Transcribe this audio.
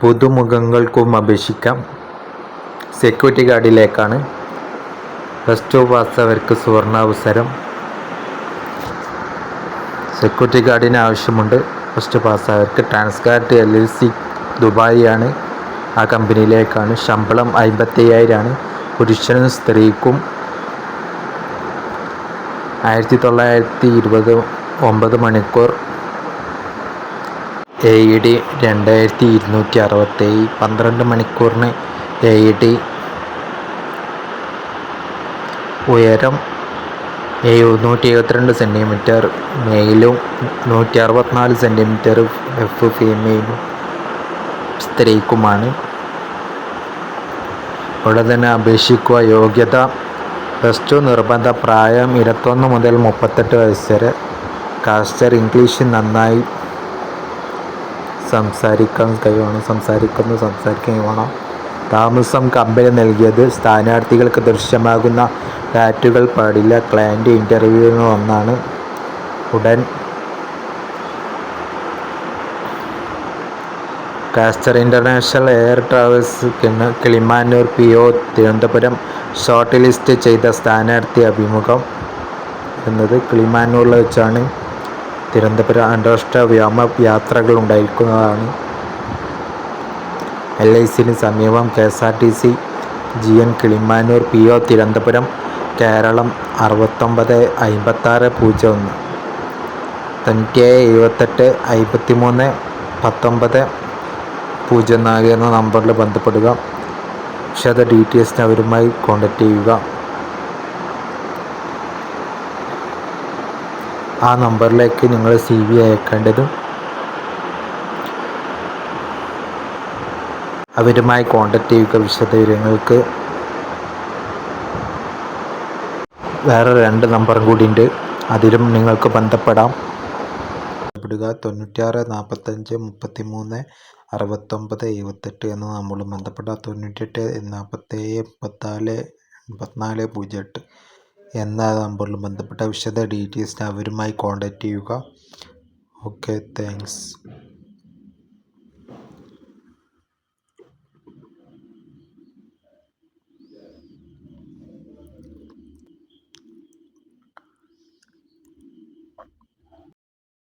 പുതുമുഖങ്ങൾക്കും അപേക്ഷിക്കാം. സെക്യൂരിറ്റി ഗാർഡിലേക്കാണ് plus two പാസ്സായവർക്ക് സുവർണാവസരം. സെക്യൂരിറ്റി ഗാർഡിന് ആവശ്യമുണ്ട്. പ്ലസ് ടു പാസ്സായവർക്ക് ട്രാൻസ്കാർട്ട് എൽ എൽ സി ദുബായിയാണ്. ആ കമ്പനിയിലേക്കാണ്. ശമ്പളം അമ്പത്തി അയ്യായിരമാണ് പുരുഷനും സ്ത്രീക്കും ആയിരത്തി തൊള്ളായിരത്തി ഇരുപത് ഒമ്പത് മണിക്കൂർ എ ഇ ഡി രണ്ടായിരത്തി ഇരുന്നൂറ്റി അറുപത്തേഴ് പന്ത്രണ്ട് മണിക്കൂറിന് എ ഇ ഡി ഉയരം എഴുന്നൂറ്റി എഴുപത്തിരണ്ട് സെന്റിമീറ്റർ മെയിലും നൂറ്റി അറുപത്തിനാല് സെന്റിമീറ്റർ എഫ് ഫീമെയിലും സ്ത്രീക്കുമാണ്. ഇവിടെ തന്നെ അപേക്ഷിക്കുക യോഗ്യത. പ്ലസ് ടു നിർബന്ധ പ്രായം ഇരുപത്തൊന്ന് മുതൽ മുപ്പത്തെട്ട് വയസ്സ് വരെ. കാസ്റ്റർ ഇംഗ്ലീഷ് നന്നായി സംസാരിക്കാൻ കഴിയണം സംസാരിക്കുന്നു സംസാരിക്കാൻ വേണം. താമസം കമ്പനി നൽകിയത് സ്ഥാനാർത്ഥികൾക്ക് ദൃശ്യമാകുന്ന ഫ്ലാറ്റുകൾ പാടില്ല. ക്ലയന്റ് ഇന്റർവ്യൂവിന് ഒന്നാണ് ഉടൻ. Castor international air travels Kilimanoor P O Thiruvananthapuram short list ചെയ്ത സ്ഥാനാർത്ഥി അഭിമുഖം എന്നത് കിളിമാനൂരിൽ വെച്ചാണ്. തിരുവനന്തപുരം അന്താരാഷ്ട്ര വ്യോമ യാത്രകൾ ഉണ്ടായിരിക്കുന്നതാണ് എൽ ഐ സിന് സമീപം K S R T C G N Kilimanoor P O Thiruvananthapuram Kerala അറുപത്തൊമ്പത് അമ്പത്താറ് പൂജ്യം ഒന്ന്. തൊണ്ണൂറ്റിയേഴ് എഴുപത്തെട്ട് അമ്പത്തി മൂന്ന് പത്തൊമ്പത് പൂജ്യം നാല് എന്ന നമ്പറിൽ ബന്ധപ്പെടുക. പക്ഷേ അത് ഡീറ്റെയിൽസിന് അവരുമായി കോൺടാക്റ്റ് ചെയ്യുക. ആ നമ്പറിലേക്ക് നിങ്ങൾ സി വി അയക്കേണ്ടതും അവരുമായി കോണ്ടാക്ട് ചെയ്യുക വിശദവിവരങ്ങൾക്ക് വേറെ രണ്ട് നമ്പറും കൂടി ഉണ്ട് അതിലും നിങ്ങൾക്ക് ബന്ധപ്പെടാം. ബന്ധപ്പെടുക തൊണ്ണൂറ്റിയാറ് നാൽപ്പത്തഞ്ച് മുപ്പത്തി മൂന്ന് അറുപത്തൊമ്പത് എഴുപത്തെട്ട് എന്ന് നമ്മൾ ബന്ധപ്പെടാം. തൊണ്ണൂറ്റെട്ട് നാൽപ്പത്തേഴ് മുപ്പത്തിനാല് മുപ്പത്തിനാല് പൂജ്യം എട്ട്. എന്ന നമ്പറിലും ബന്ധപ്പെട്ട വിശദ ഡീറ്റെയിൽസിന് അവരുമായി കോൺടാക്റ്റ് ചെയ്യുക. Okay thanks